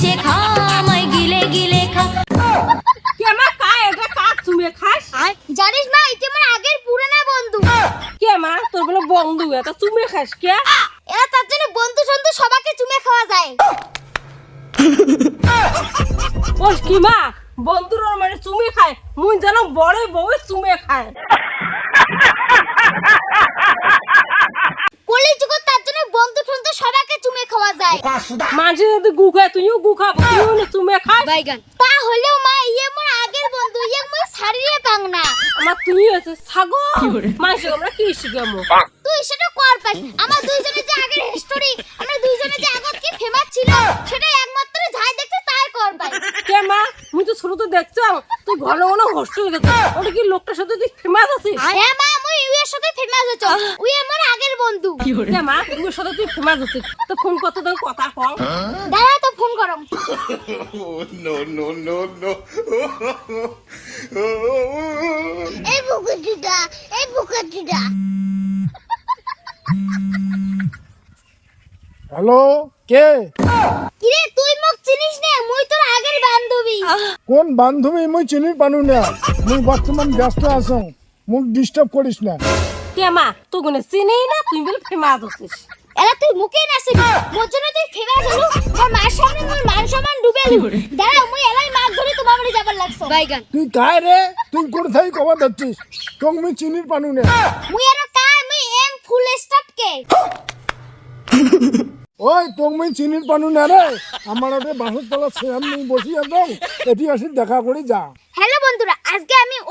মিশে খা আমায় গিলে গিলে খা। কে মা কায় এটা কাক তুমি খাস। জানিস না এটা আমার আগের পুরানা বন্ধু। কে মা তোর বলে বন্ধু এটা তুমি খাস কে? এরা তার জন্য বন্ধু সন্ধু সবাইকে চুমে খাওয়া যায়। ও কি মা বন্ধুর মানে চুমে খায় মুই যেন বড় বউ চুমে খায় কলি যুগত তার জন্য বন্ধু সন্ধু সবাইকে চুমে খাওয়া যায় মাঝে যদি গু খায় তুইও গু খাব তুইও না চুমে খাস বাইগান তা হলেও মা ইয়ে মোর আগের বন্ধু ইয়ে মোর শারীরে পাং আমার তুই আছে ছাগল মাসে আমরা কি শিখামো তুই সেটা কর পাস আমার দুইজনের যে আগের হিস্টোরি আমরা দুইজনে যে আগত কি ফেমাস ছিল সেটা একমাত্র যাই দেখছে তাই কর পাই কে মা মুই তো ছোট তো দেখছাম তুই ঘন ঘন হোস্টেল গেছে ওটা কি লোকটার সাথে তুই ফেমাস আছিস হ্যাঁ মা মুই ইউএর সাথে ফেমাস হচ্ছ উই আমার আগের বন্ধু। কে মা তুই সাথে তুই তো ফোন কথা কম দাঁড়া তো ফোন করম no, no, no, no. এই বুকুটিটা এই বুকুটিটা হ্যালো কে? কিরে তুই মোক চিনিস না? মুই তোর আগের বান্ধবী। কোন বান্ধবী? মুই চিনি পানু না। মুই বর্তমান ব্যস্ত আছো। মোক ডিস্টার্ব করিস না। কে মা? তুই কোনে চিনেই না তুই বলে ফেমাস আছিস এলা তুই মুখে নাসিবি মোর জন্য তুই ফেমাস হলু। মোর মার সামনে মোর মান সম্মান ডুবে এলু। দাঁড়া মুই এলাই মাছ ধরে তোমার বাড়ি যাবার লাগছো। বাইগান। তুই কায় রে? তুই কোথায় কবা যাচ্ছিস তোক মুই চিনির পানু না। মুই আর কাই মুই এম ফুল স্টপ কে ওই তোক মুই চিনির পানু না রে। আমার ওটা বাসের তলা ছেয়াম মুই বসিয়া এটি আসি দেখা করে যা।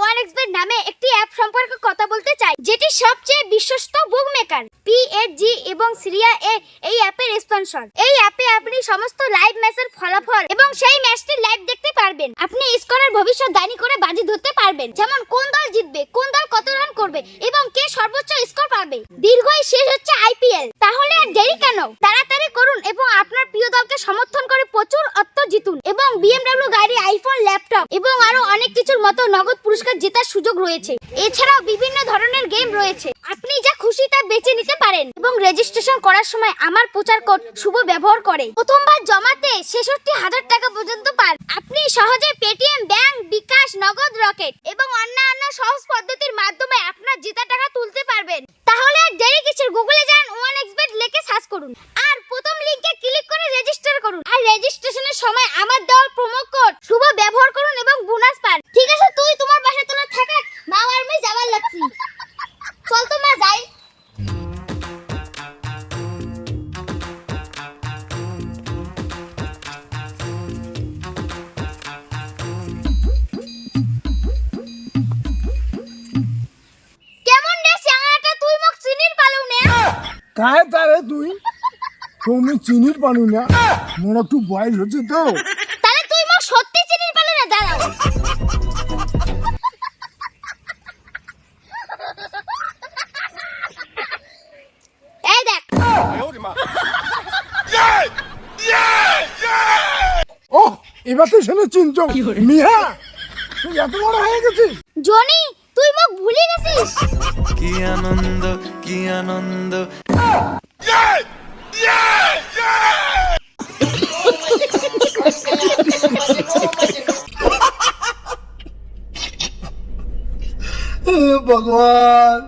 আমি নামে একটি অ্যাপ সম্পর্কে কথা বলতে চাই, যেটি সবচেয়ে বিশ্বস্ত বুক মেকার পিএইচজি এবং সিরিয়া এ এই অ্যাপের স্পন্সর এই অ্যাপে আপনি সমস্ত লাইভ ম্যাচের ফলাফল এবং সেই ম্যাচটি লাইভ দেখতে পারবেন। আপনি স্কোরের ভবিষ্যৎ দানি করে বাজি ধরতে পারবেন। যেমন কোন দল জিতবে, কোন দল কত রান করবে এবং কে সর্বোচ্চ স্কোর পাবে। দীর্ঘই শেষ হচ্ছে আইপিএল তাহলে আর দেরি কেন? তাড়াতাড়ি করুন এবং আপনার প্রিয় দলকে সমর্থন করে প্রচুর অর্থ জিতুন এবং বিএমডব্লিউ গাড়ি আইফোন ল্যাপটপ এবং আরও অনেক কিছুর মতো নগদ পুরস্কার জেতার সুযোগ রয়েছে। এছাড়াও বিভিন্ন ধরনের গেম রয়েছে। আপনি যা খুশি তা বেছে নিতে পারেন এবং রেজিস্ট্রেশন করার সময় আমার প্রচার কোড শুভ ব্যবহার করে। প্রথমবার জমাতে ছেষট্টি হাজার টাকা পর্যন্ত পান আপনি সহজে পেটিএম ব্যাংক বিকাশ নগদ রকেট এবং অন্যান্য সহজ পদ্ধতির মাধ্যমে আপনার জেতা টাকা তুলতে পারবেন। তাহলে আর দেরি কিসের? গুগলে যান ওয়ান এক্সবেট লিখে সার্চ করুন। কায় তারে তুই? তুমি চিনির পানু না? মোর একটু বয়স হচ্ছে তো। তাহলে তুই মোক সত্যি চিনির পালু না দাঁড়াও। এই দেখ। ও এবার তো শুনে চিনছ। মিহা তুই এত বড় হয়ে গেছিস? জনি তুই মোক ভুলে গেছিস? কি আনন্দ কি আনন্দ भगवान